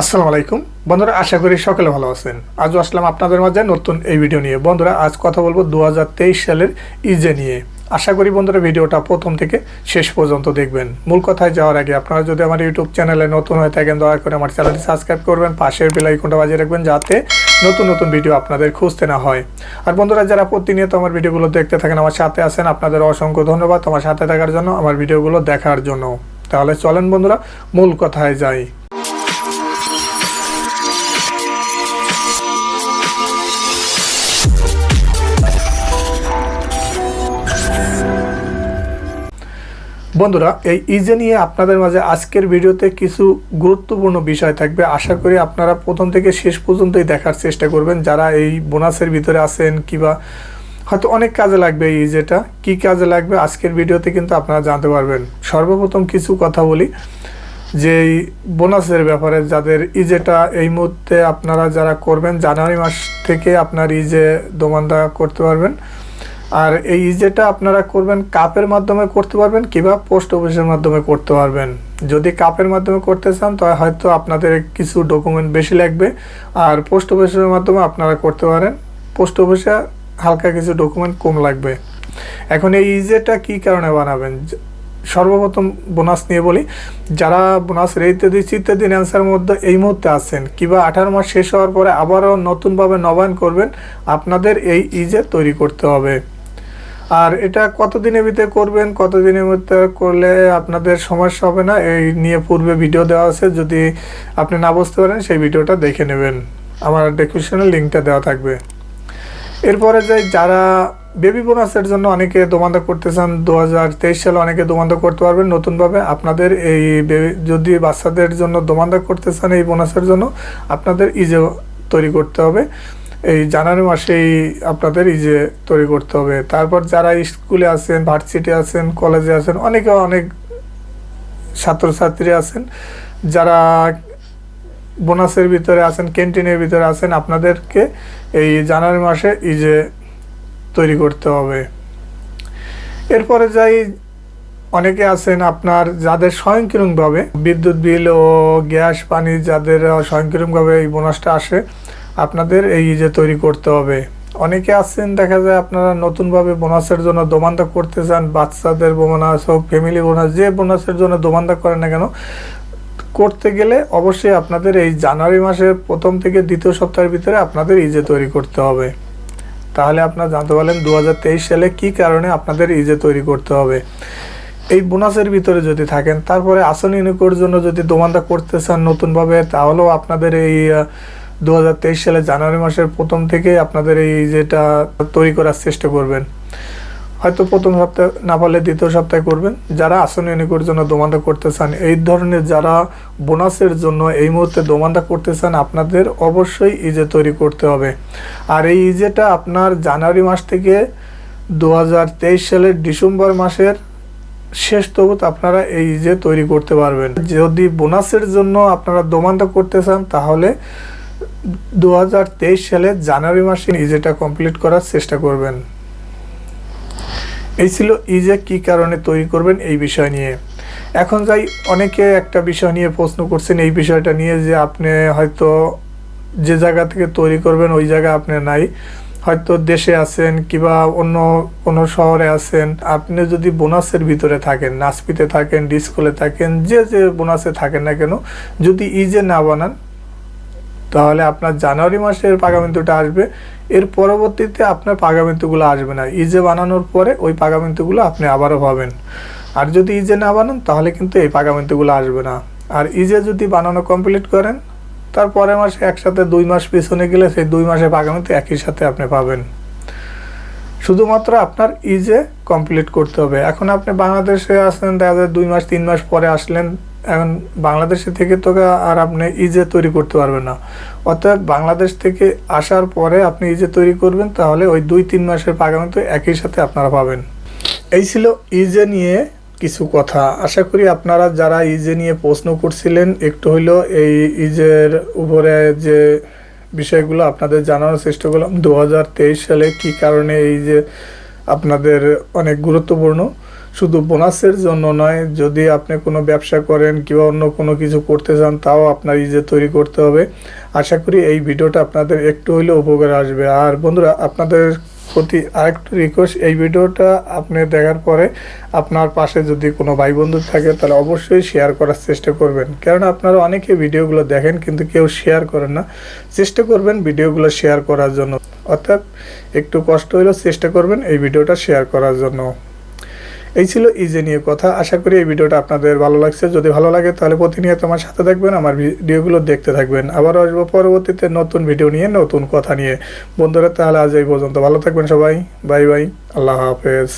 আসসালামু আলাইকুম। বন্ধুরা, আশা করি সকলে ভালো আছেন। আজও আসলাম আপনাদের মাঝে নতুন এই ভিডিও নিয়ে। বন্ধুরা, আজ কথা বলব দু হাজার তেইশ সালের ইজে নিয়ে। আশা করি বন্ধুরা ভিডিওটা প্রথম থেকে শেষ পর্যন্ত দেখবেন। মূল কথায় যাওয়ার আগে আপনারা যদি আমার ইউটিউব চ্যানেলে নতুন হয়ে থাকেন, দয়া করে আমার চ্যানেলটি সাবস্ক্রাইব করবেন, পাশের বেল আইকনটা বাজিয়ে রাখবেন, যাতে নতুন নতুন ভিডিও আপনাদের খুঁজতে না হয়। আর বন্ধুরা, যারা প্রতিনিয়ত আমার ভিডিওগুলো দেখতে থাকেন, আমার সাথে আছেন, আপনাদের অসংখ্য ধন্যবাদ আমার সাথে থাকার জন্য, আমার ভিডিওগুলো দেখার জন্য। তাহলে চলেন বন্ধুরা, মূল কথায় যাই। বন্ধুরা, এই ইজে নিয়ে আপনাদের মাঝে আজকের ভিডিওতে কিছু গুরুত্বপূর্ণ বিষয় থাকবে। আশা করি আপনারা প্রথম থেকে শেষ পর্যন্তই দেখার চেষ্টা করবেন। যারা এই বোনাসের ভিতরে আছেন কিবা, হয়তো অনেক কাজে লাগবে এই ইজেটা। কি কাজে লাগবে আজকের ভিডিওতে কিন্তু আপনারা জানতে পারবেন। সর্বপ্রথম কিছু কথা বলি, যে এই বোনাসের ব্যাপারে যাদের ইজেটা এই মুহূর্তে আপনারা যারা করবেন, জানুয়ারি মাস থেকে আপনার ইজে দোমানদা করতে পারবেন। আর এই ইজেটা আপনারা করবেন, কাপের মাধ্যমে করতে পারবেন কিংবা পোস্ট অফিসের মাধ্যমে করতে পারবেন। যদি কাপের মাধ্যমে করতে চান তাহলে হয়তো আপনাদের কিছু ডকুমেন্ট বেশি লাগবে। আর পোস্ট অফিসের মাধ্যমে আপনারা করতে পারেন। পোস্ট অফিসে হালকা কিছু ডকুমেন্ট কম লাগবে। এখন এই ইজেটা কি কারণে বানাবেন? সর্বপ্রথম বোনাস নিয়ে বলি। যারা বোনাস ইত্যাদি ইত্যাদি অ্যান্সার মধ্যে এই মুহূর্তে আছেন। কিংবা আঠারো মাস শেষ হওয়ার পরে আবারও নতুনভাবে নবায়ন করবেন, আপনাদের এই ইজে তৈরি করতে হবে। আর এটা কতদিনের ভিতরে করবেন? কতদিনের মধ্যে করলে আপনাদের সমস্যা হবে না? এই নিয়ে পূর্বে ভিডিও দেওয়া আছে, যদি আপনি না বুঝতে পারেন, সেই ভিডিওটা দেখে নেবেন। আমার ডেসক্রিপশনে লিঙ্কটা দেওয়া থাকবে। এরপরে যে যারা বেবি বোনাসের জন্য অনেকে দোমান্দা করতে চান দু হাজার তেইশ সালে অনেকে দোমান্দা করতে পারবেন নতুনভাবে। আপনাদের এই যদি বাচ্চাদের জন্য দোমান্দা করতে চান এই বোনাসের জন্য, আপনাদের ইজে তৈরি করতে হবে। এই জানুয়ারি মাসেই আপনাদের ইজে তৈরি করতে হবে। তারপর যারা স্কুলে আছেন, ভার্সিটি আছেন, কলেজে আছেন, অনেকে অনেক ছাত্রছাত্রী আছেন, যারা বোনাসের ভিতরে আছেন, ক্যান্টিনের ভিতরে আছেন, আপনাদেরকে এই জানুয়ারি মাসে ইজে তৈরি করতে হবে। এরপরে যাই, অনেকে আছেন আপনার যাদের স্বয়ংক্রিয়ভাবে বিদ্যুৎ বিল ও গ্যাস পানি যাদের স্বয়ংক্রিয়ভাবে এই বোনাসটা আসে আপনাদের এই ইজে তৈরি করতে হবে। অনেকে আছেন, দেখা যায় আপনারা নতুনভাবে বোনাসের জন্য দোমান্দা করতে চান, বাচ্চাদের বোনাস হোক ফ্যামিলি বোনাস যে বোনাসের জন্য দোমান্দা করেন না কেন, করতে গেলে অবশ্যই আপনাদের এই জানুয়ারি মাসের প্রথম থেকে দ্বিতীয় সপ্তাহের ভিতরে আপনাদের ইজে তৈরি করতে হবে। তাহলে আপনারা জানতে পারলেন দু হাজার তেইশ সালে কি কারণে আপনাদের ইজে তৈরি করতে হবে। এই বোনাসের ভিতরে যদি থাকেন, তারপরে আসন ইউনিকোর জন্য যদি দোমান্দা করতে চান নতুনভাবে, তাহলেও আপনাদের এই দু সালে জানুয়ারি মাসের প্রথম থেকে আপনাদের এই যেটা তৈরি করার চেষ্টা করবেন। হয়তো প্রথম সপ্তাহে না পারলে দ্বিতীয় সপ্তাহে করবেন। যারা আসন ইউনিকোর জন্য দোমান্দা করতে চান, এই ধরনের যারা বোনাসের জন্য এই মুহূর্তে দোমান্দা করতে চান, আপনাদের অবশ্যই ইজে তৈরি করতে হবে। আর এই ইজেটা আপনার জানুয়ারি মাস থেকে দু হাজার তেইশ সালের ডিসেম্বর মাসের শেষ তবুত আপনারা এই ইজে তৈরি করতে পারবেন। যদি বোনাসের জন্য আপনারা দোমান্দা করতে চান, তাহলে দু হাজার তেইশ সালে জানুয়ারি মাসে ইজেটা কমপ্লিট করার চেষ্টা করবেন। এই ছিল ইজে কি কারণে তৈরি করবেন এই বিষয় নিয়ে। এখন যাই অনেকে একটা বিষয় নিয়ে প্রশ্ন করছেন, এই বিষয়টা নিয়ে যে আপনি হয়তো যে জায়গা থেকে তৈরি করবেন ওই জায়গা আপনি নাই। হয়তো দেশে আছেন কিংবা অন্য কোনো শহরে আছেন, আপনি যদি বোনাসের ভিতরে থাকেন নাসপিতে থাকেন ডিসকলে থাকেন, যে যে বোনাসে থাকেন না কেন, যদি ইজে না বানান তাহলে আপনার জানুয়ারি মাসের পাগামিন্তুটা আসবে। এর পরবর্তীতে আপনার পাগামিন্তুগুলো আসবে না। ইজে বানানোর পরে ওই পাগামিন্তুগুলো আপনি আবারও পাবেন। আর যদি ইজে না বানান, তাহলে কিন্তু এই পাগামিন্তুগুলো আসবে না। আর ইজে যদি বানানো কমপ্লিট করেন, তার পরের মাসে একসাথে দুই মাস পিছনে গেলে সেই দুই মাসের পাগামিন্তু একই সাথে আপনি পাবেন। শুধুমাত্র আপনার ইজে কমপ্লিট করতে হবে। এখন আপনি বাংলাদেশে আসলেন, দেখা যায় দুই মাস, তিন মাস পরে আসলেন এখন বাংলাদেশে থেকে তো আর আপনি ইজে তৈরি করতে পারবেন না। অর্থাৎ বাংলাদেশ থেকে আসার পরে আপনি ইজে তৈরি করবেন, তাহলে ওই দুই তিন মাসের পাগামিন্তু একই সাথে আপনারা পাবেন। এই ছিল ইজে নিয়ে কিছু কথা। আশা করি আপনারা যারা ইজে নিয়ে প্রশ্ন করছিলেন, একটু হইলেও এই ইজের উপরে যে বিষয়গুলো আপনাদের জানানোর চেষ্টা করলাম দু হাজার তেইশ সালে কি কারণে এই যে আপনাদের অনেক গুরুত্বপূর্ণ। শুধু বোনাসের জন্য নয়, যদি আপনি কোনো ব্যবসা করেন কিংবা অন্য কোনো কিছু করতে চান, তাও আপনার ইজে তৈরি করতে হবে। আশা করি এই ভিডিওটা আপনাদের একটু হইলেও উপকার আসবে। আর বন্ধুরা, আপনাদের প্রতি আরেকটু রিকোয়েস্ট এই ভিডিওটা আপনি দেখার পরে আপনার পাশে যদি কোনো ভাই বন্ধু থাকে, তাহলে অবশ্যই শেয়ার করার চেষ্টা করবেন। কেননা আপনারা অনেকে ভিডিওগুলো দেখেন কিন্তু কেউ শেয়ার করেন না। চেষ্টা করবেন ভিডিওগুলো শেয়ার করার জন্য। অর্থাৎ একটু কষ্ট হলেও চেষ্টা করবেন এই ভিডিওটা শেয়ার করার জন্য। এই ছিল ইজে নিয়ে কথা। আশা করি এই ভিডিওটা আপনাদের ভালো লাগছে। যদি ভালো লাগে, তাহলে প্রতিনিয়ত আমার সাথে থাকবেন, আমার ভিডিওগুলো দেখতে থাকবেন। আবার আসব পরবর্তীতে নতুন ভিডিও নিয়ে, নতুন কথা নিয়ে। বন্ধুরা, তাহলে আজ এই পর্যন্ত। ভালো থাকবেন সবাই। Bye bye. আল্লাহ হাফেজ।